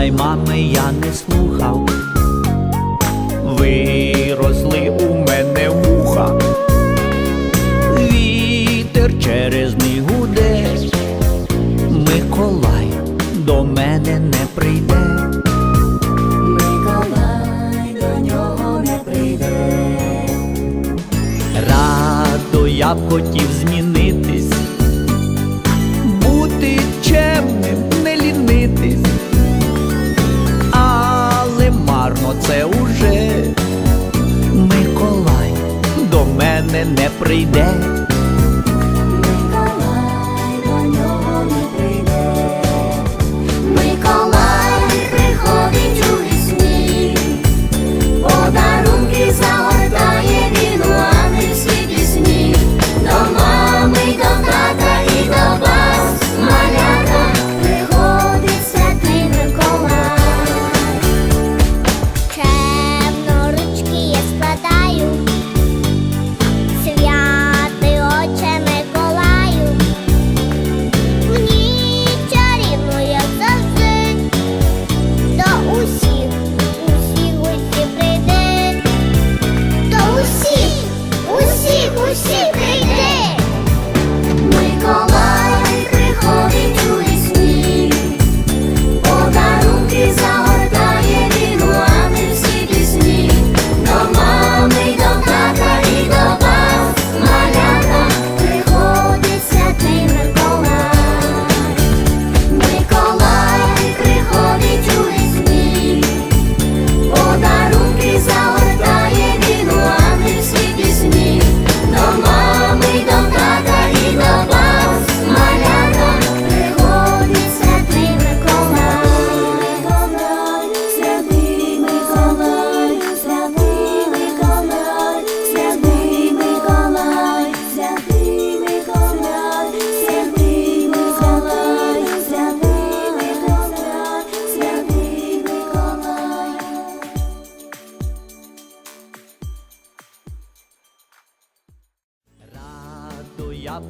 та мами я не слухав, виросли у мене вуха, вітер через ні гуде, Миколай до мене не прийде, Миколай до нього не прийде, радо я б хотів змінити. це уже Миколай до мене не прийде.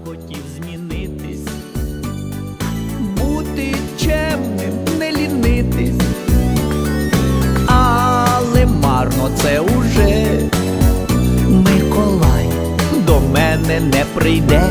хотів змінитись, бути чемним, не лінитись, але марно це уже. Миколай до мене не прийде.